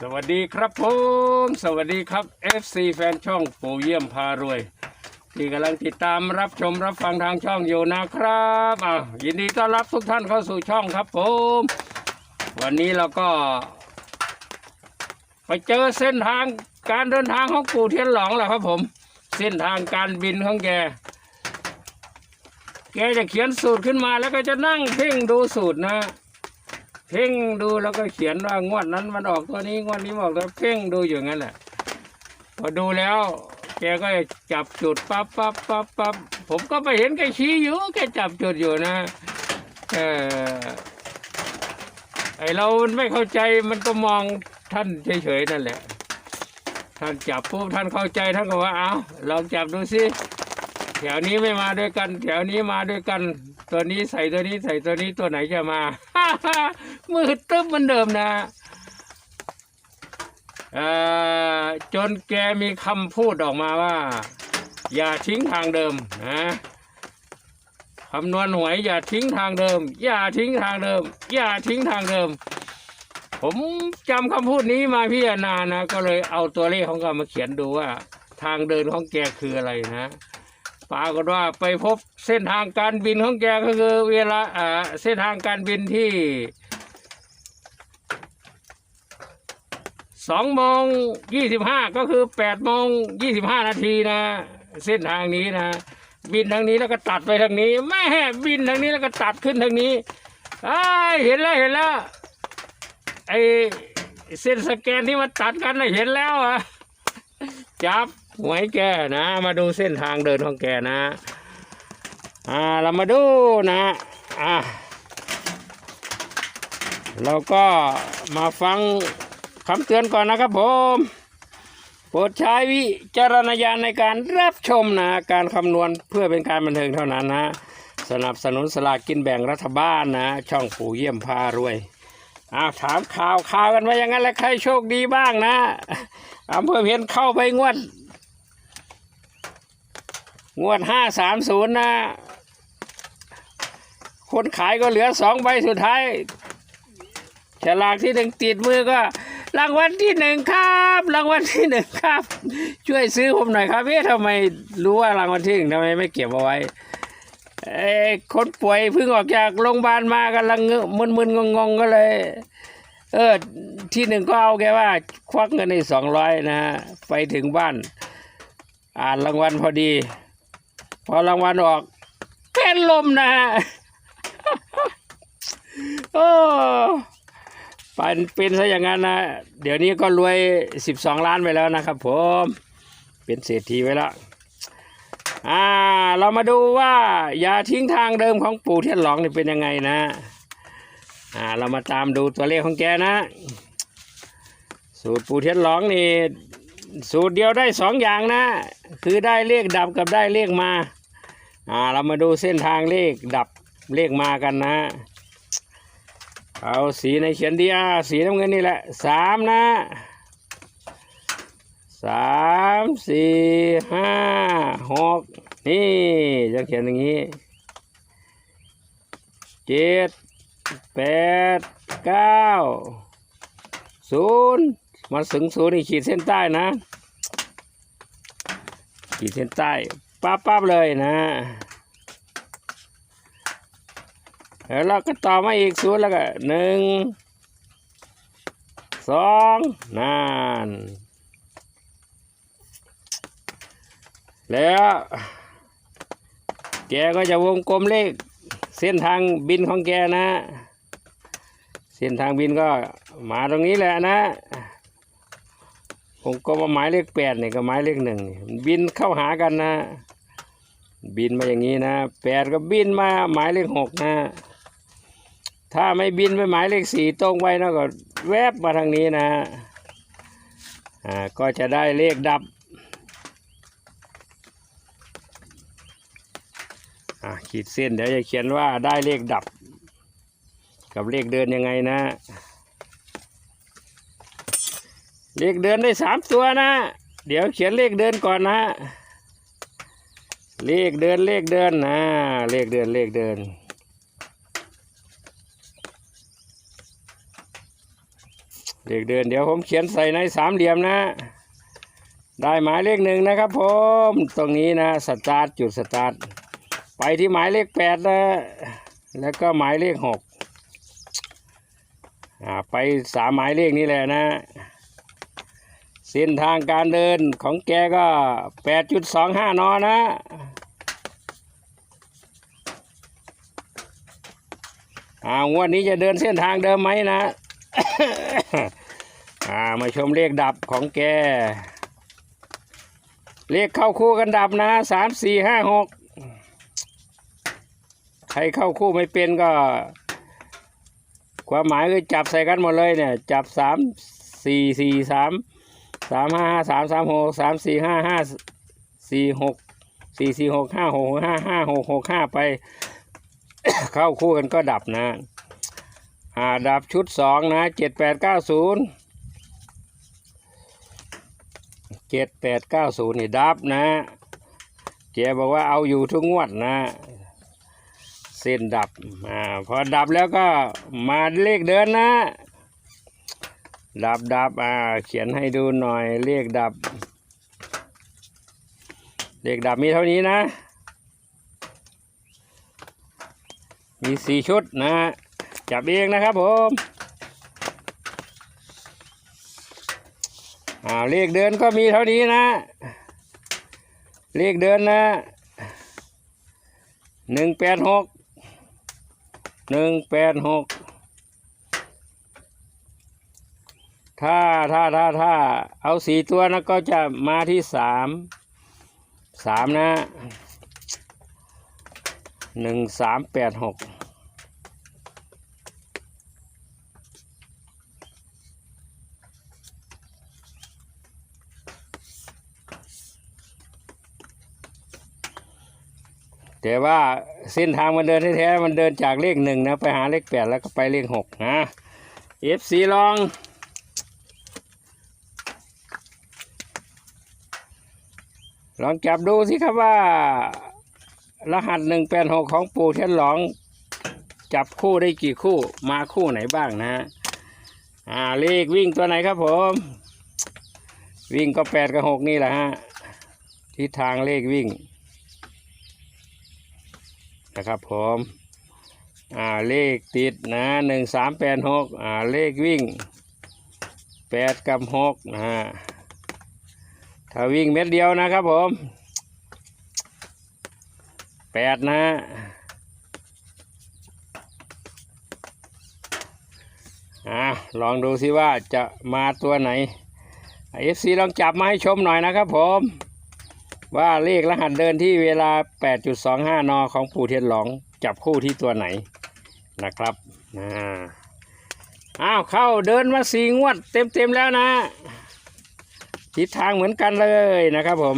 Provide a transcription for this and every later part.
สวัสดีครับผมสวัสดีครับ FC แฟนช่องปู่เยี่ยมพารวย ที่กำลังติดตามรับชมรับฟังทางช่องอยู่นะครับอะยินดีต้อนรับทุกท่านเข้าสู่ช่องครับผม วันนี้เราก็ ไปเจอเส้นทางการเดินทางของปู่เทียนหลองแหละครับผม เส้นทางการบินของแกแกจะเขียนสูตรขึ้นมาแล้วก็จะนั่งเพ่งดูสูตรนะ เพ่งดูแล้วก็เขียนว่างวดนั้นมันออกตัวนี้งวดนี้ออกตัวเพ่งดูอยู่งั้นแหละพอดูแล้ว แกก็จับจุดปั๊บปั๊บปั๊บปั๊บผมก็ไปเห็นแกชี้อยู่แกจับจุดอยู่นะเออไอเราไม่เข้าใจมันก็มองท่านเฉยๆนั่นแหละ ท่านจับปุ๊บท่านเข้าใจท่านก็ว่าเอาลองจับดูสิแถวนี้ไม่มาด้วยกัน แถวนี้มาด้วยกัน ตัวนี้ใส่ตัวนี้ใส่ตัวนี้ตัวไหนจะมา มือตึ๊บเหมือนเดิมนะจนแกมีคำพูดออกมาว่า อย่าทิ้งทางเดิมนะคำนวณหวยอย่าทิ้งทางเดิม อย่าทิ้งทางเดิม อย่าทิ้งทางเดิม ผมจำคำพูดนี้มาพิจารณานะ ก็เลยเอาตัวเลขของเขามาเขียนดูว่า ทางเดินของแกคืออะไรนะปรากฏว่าไปพบเส้นทางการบินของแกก็คือเวลาเส้นทางการบินที่ สองโมงยี่สิบห้าก็คือแปดโมงยี่สิบห้านาทีนะ เส้นทางนี้นะ บินทางนี้แล้วก็ตัดไปทางนี้แม่บินทางนี้แล้วก็ตัดขึ้นทางนี้อ้ายเห็นแล้วเห็นแล้วไอเส้นสแกนที่มันตัดกันนะเห็นแล้วอะจับหวยแกนะ มาดูเส้นทางเดินของแกนะ อ่าเรามาดูนะอ่าเราก็มาฟัง คำเตือนก่อนนะครับผมโปรดใช้วิจารณญาณในการรับชมนะการคำนวณเพื่อเป็นการบันเทิงเท่านั้นนะสนับสนุนสลากกินแบ่งรัฐบาลนะ ช่องปู่เยี่ยมพารวยอ้าวถามข่าวข่าวกันว่าอย่างนั้นแล้วใครโชคดีบ้างนะอำเภอเพียนเข้าไปงวด งวดห้าสามศูนย์นะ คนขายก็เหลือสองใบสุดท้ายฉลากที่หนึ่งติดมือก็ รางวัลที่หนึ่งครับ รางวัลที่หนึ่งครับ ช่วยซื้อผมหน่อยครับเอ๊ะทำไมรู้ว่ารางวัลที่หนึ่งทำไมไม่เก็บเอาไว้เอ้คนป่วยเพิ่งออกจากโรงพยาบาลมากำลังมึนๆงงๆก็เลย เออที่หนึ่งก็เอาแกว่า ควักเงินในสองร้อยนะฮะไปถึงบ้าน อ่านรางวัลพอดี พอรางวัลออก เป็นลมนะฮะโอ้ เป็นเป็นซะอย่างนั้นนะเดี๋ยวนี้ก็รวยสิบสองล้านไปแล้วนะครับ ผมเป็นเศรษฐีไว้แล้วอ่าเรามาดูว่าอย่าทิ้งทางเดิมของปู่เทียนหลองนี่เป็นยังไงนะอ่าเรามาตามดูตัวเลขของแกนะ สูตรปู่เทียนหลองนี่สูตรเดียวได้สองอย่างนะ คือได้เลขดับกับได้เลขมาอ่าเรามาดูเส้นทางเลขดับเลขมากันนะ เอาสีในเขียนดีอ่าสีน้ำเงินนี่แหละสามนะสามสี่ห้าหกนี่จะเขียนอย่างนี้เจ็ดแปดเก้าศูนย์มาถึงศูนย์นี่ขีดเส้นใต้นะ ขีดเส้นใต้ปั๊บปั๊บเลยนะแล้ว เราก็ต่อมาอีกศูนย์แล้วก็หนึ่งสองนั่นแล้วแกก็จะวงกลมเลข เส้นทางบินของแกนะ เส้นทางบินก็มาตรงนี้แหละนะวงกลมมาหมายเลขแปดเนี่ยกับหมายเลขหนึ่งบินเข้าหากันนะ บินมาอย่างนี้นะแปดก็บินมาหมายเลขหกนะ ถ้าไม่บินไปหมายเลขสี่ตรงไว้นะก็แวบมาทางนี้นะอ่าก็จะได้เลขดับอะขีดเส้นเดี๋ยวจะเขียนว่าได้เลขดับ กับเลขเดินยังไงนะ เลขเดินได้สามตัวนะ เดี๋ยวเขียนเลขเดินก่อนนะเลขเดินเลขเดินนะเลขเดินเลขเดิน เลขเดินเดี๋ยวผมเขียนใส่ในสามเหลี่ยมนะ ได้หมายเลขหนึ่งนะครับผมตรงนี้นะสตาร์ทจุดสตาร์ทไปที่หมายเลขแปดนะแล้วก็หมายเลขหกอ่าไปสามหมายเลขนี้แหละนะ เส้นทางการเดินของแกก็แปดจุดสองห้านอนะอ่างวดนี้จะเดินเส้นทางเดิมไหมนะ อ่ามาชมเลขดับของแก เลขเข้าคู่กันดับนะสามสี่ห้าหกใครเข้าคู่ไม่เป็นก็ ความหมายคือจับใส่กันหมดเลยเนี่ย จับสามสี่สี่สามสามห้าห้าสามสามหกสามสี่ห้าห้าสี่หกสี่สี่หกห้าหกห้าห้าหกหกห้าไป เข้าคู่กันก็ดับนะ อ่าดับชุดสองนะเจ็ดแปดเก้าศูนย์เจ็ดแปดเก้าศูนย์นี่ดับนะ เจ๊บอกว่าเอาอยู่ทุกงวดนะ เส้นดับ อ่า พอดับแล้วก็มาเลขเดินนะ ดับดับอ่า เขียนให้ดูหน่อย เลขดับ เลขดับมีเท่านี้นะ มีสี่ชุดนะ จับเองนะครับผมอ่าเลขเดินก็มีเท่านี้นะ เลขเดินนะหนึ่งแปดหกหนึ่งแปดหกถ้าถ้าถ้าถ้าเอาสี่ตัวนะก็จะมาที่สามสามนะหนึ่งสามแปดหก แต่ว่าเส้นทางมันเดินแท้ๆมันเดินจากเลขหนึ่งนะไปหาเลขแปดแล้วก็ไปเลขหกนะเอฟซีลองลองจับดูสิครับว่า รหัสหนึ่งแปดหกของปู่เทียนหลอง จับคู่ได้กี่คู่มาคู่ไหนบ้างนะฮะอ่าเลขวิ่งตัวไหนครับผม วิ่งก็แปดกับหกนี่แหละฮะทิศทางเลขวิ่ง นะครับผมอ่าเลขติดนะหนึ่งสามแปดหกอ่าเลขวิ่งแปดกับหกนะฮะถ้าวิ่งเม็ดเดียวนะครับผมแปดนะอ่าลองดูสิว่าจะมาตัวไหนเอฟซีลองจับมาให้ชมหน่อยนะครับผม ว่าเลขรหัสเดินที่เวลา 8.25 น ของปู่เทียนหลองจับคู่ที่ตัวไหนนะครับอ่าอ้าวเข้าเดินมาสี่งวดเต็มๆแล้วนะ ทิศทางเหมือนกันเลยนะครับผม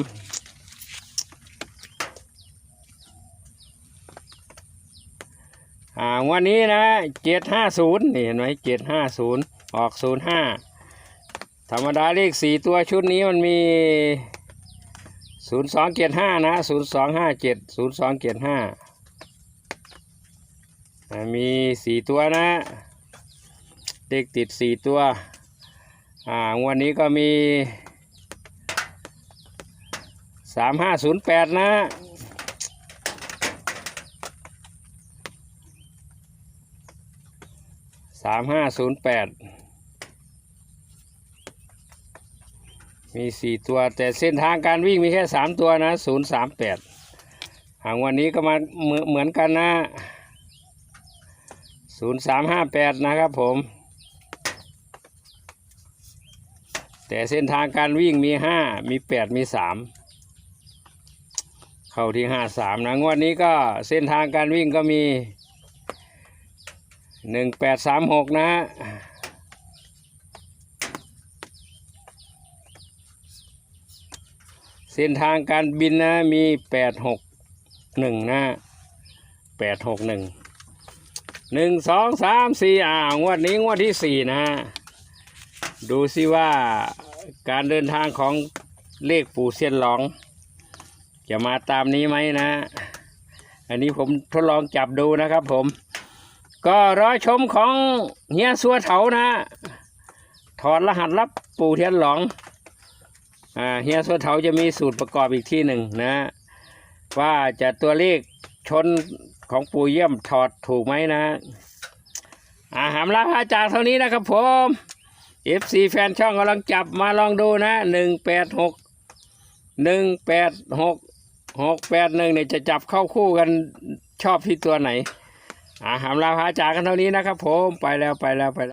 อ่าวันนี้นะ750นี่เห็นไหม750ออก05ธรรมดาเลขสี่ตัวชุดนี้มันมี ศูนย์สองเจ็ดห้านะศูนย์สองห้าเจ็ดศูนย์สองเจ็ดห้ามีสี่ตัวนะเด็กติดสี่ตัวอ่างวันนี้ก็มีสามห้าศูนย์แปดนะสามห้าศูนย์แปด มีสี่ตัวแต่เส้นทางการวิ่งมีแค่สามตัวนะศูนย์สามแปดหางวันนี้ก็มาเหมือนเหมือนกันนะศูนย์สามห้าแปดนะครับผม แต่เส้นทางการวิ่งมีห้ามีแปดมีสามเข้าที่ห้าสามนะงวดนี้ก็เส้นทางการวิ่งก็มีหนึ่งแปดสามหกนะ เส้นทางการบินนะมีแปดหกหนึ่งนะแปดหกหนึ่งหนึ่งสองสามสี่อ่างวดนี้งวดที่สี่นะดูสิว่าการเดินทางของเลขปู่เซียนหลอง จะมาตามนี้ไหมนะ อันนี้ผมทดลองจับดูนะครับผม ก็รอชมของเฮียสัวเถานะ ถอดรหัสลับปู่เทียนหลอง อ่าเฮียสวนเถาจะมีสูตรประกอบอีกที่หนึ่งนะ ว่าจะตัวเลขชนของปู่เยี่ยมถอดถูกไหมนะอาหามลาพระจากเท่านี้นะครับผม FC แฟนช่องกำลังจับมาลองดูนะหนึ่งแปดหกหนึ่งแปดหกหกแปดหนึ่งเนี่ยจะจับเข้าคู่กันชอบที่ตัวไหนอาหามลาพระจากกันเท่านี้นะครับผมไปแล้วไปแล้วไปแล้ว